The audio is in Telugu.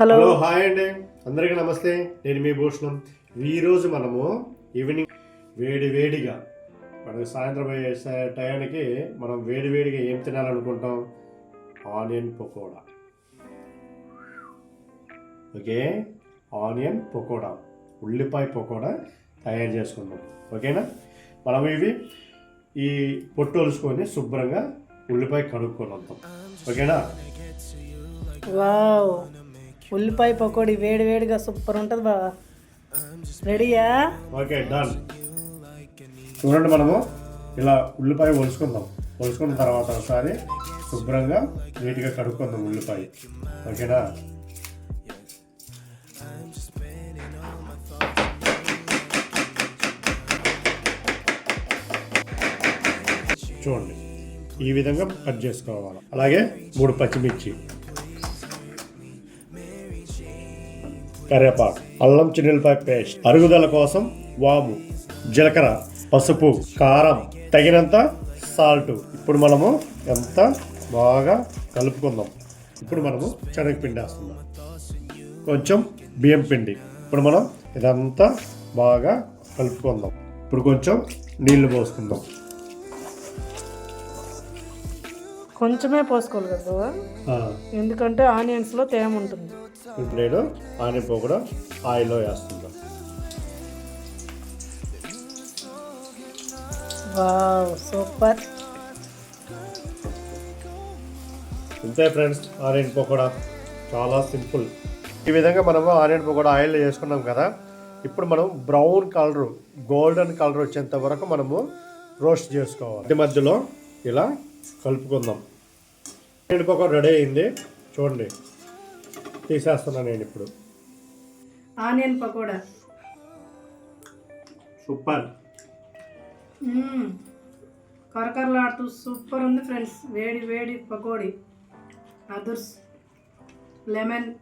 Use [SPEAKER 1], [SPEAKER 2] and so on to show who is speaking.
[SPEAKER 1] హలో.
[SPEAKER 2] హాయ్ అండి. అందరికీ నమస్తే. నేను మీ భూషణం. ఈరోజు మనము ఈవినింగ్ వేడి వేడిగా మనకి సాయంత్రం అయ్యే టయానికి మనం వేడి వేడిగా ఏం తినాలనుకుంటాం? Onion pakoda. Okay? Onion pakoda. ఉల్లిపాయ పకోడా తయారు చేసుకుందాం. ఓకేనా? మనం ఇవి ఈ పొట్టు శుభ్రంగా ఉల్లిపాయ కడుక్కొని వద్దాం ఓకేనా?
[SPEAKER 1] వావ్. ఉల్లిపాయ పకోడీ వేడి వేడిగా సూపర్ ఉంటుంది బాబా రెడీయా?
[SPEAKER 2] ఓకే డన్ చూడండి మనము ఇలా ఉల్లిపాయ ఒలుచుకుందాం ఒలుచుకున్న తర్వాత ఒకసారి శుభ్రంగా నీట్గా కడుక్కుందాం ఉల్లిపాయ. ఓకేనా? చూడండి ఈ విధంగా కట్ చేసుకోవాలి. అలాగే మూడు పచ్చిమిర్చి. కరివేపాకు అల్లం చిన్నులపాయ పేస్ట్ అరుగుదల కోసం వాము జీలకర్ర పసుపు కారం తగినంత సాల్ట్ ఇప్పుడు మనము ఎంత బాగా కలుపుకుందాం. ఇప్పుడు మనము శనగపిండి వేస్తున్నాం. కొంచెం బియ్యం పిండి. ఇప్పుడు మనం ఇదంతా బాగా కలుపుకుందాం. ఇప్పుడు కొంచెం నీళ్ళు పోసుకుందాం.
[SPEAKER 1] కొంచెమే పోసుకోవాలి కదా ఎందుకంటే ఆనియన్స్లో తేమ ఉంటుంది.
[SPEAKER 2] ఇప్పుడు నేను ఆనియన్ కూడా ఆయిల్లో వేస్తున్నాం
[SPEAKER 1] వావ్ సూపర్.
[SPEAKER 2] ఇంతే ఫ్రెండ్స్ ఆనియన్ పకోడా చాలా సింపుల్. ఈ విధంగా మనము ఆనియన్ పకోడా ఆయిల్ చేసుకున్నాం కదా ఇప్పుడు మనం బ్రౌన్ కలర్ గోల్డెన్ కలర్ వచ్చేంత వరకు మనము రోస్ట్ చేసుకోవాలి. మధ్య మధ్యలో ఇలా కలుపుకుందాం. పకోడా రెడీ అయింది. చూడండి. తీసేస్తున్నాను నేను ఇప్పుడు.
[SPEAKER 1] ఆనియన్ పకోడా.
[SPEAKER 2] సూపర్.
[SPEAKER 1] కరకరలాడుతూ సూపర్ ఉంది ఫ్రెండ్స్. వేడి వేడి పకోడీ. అదుర్స్. లెమన్.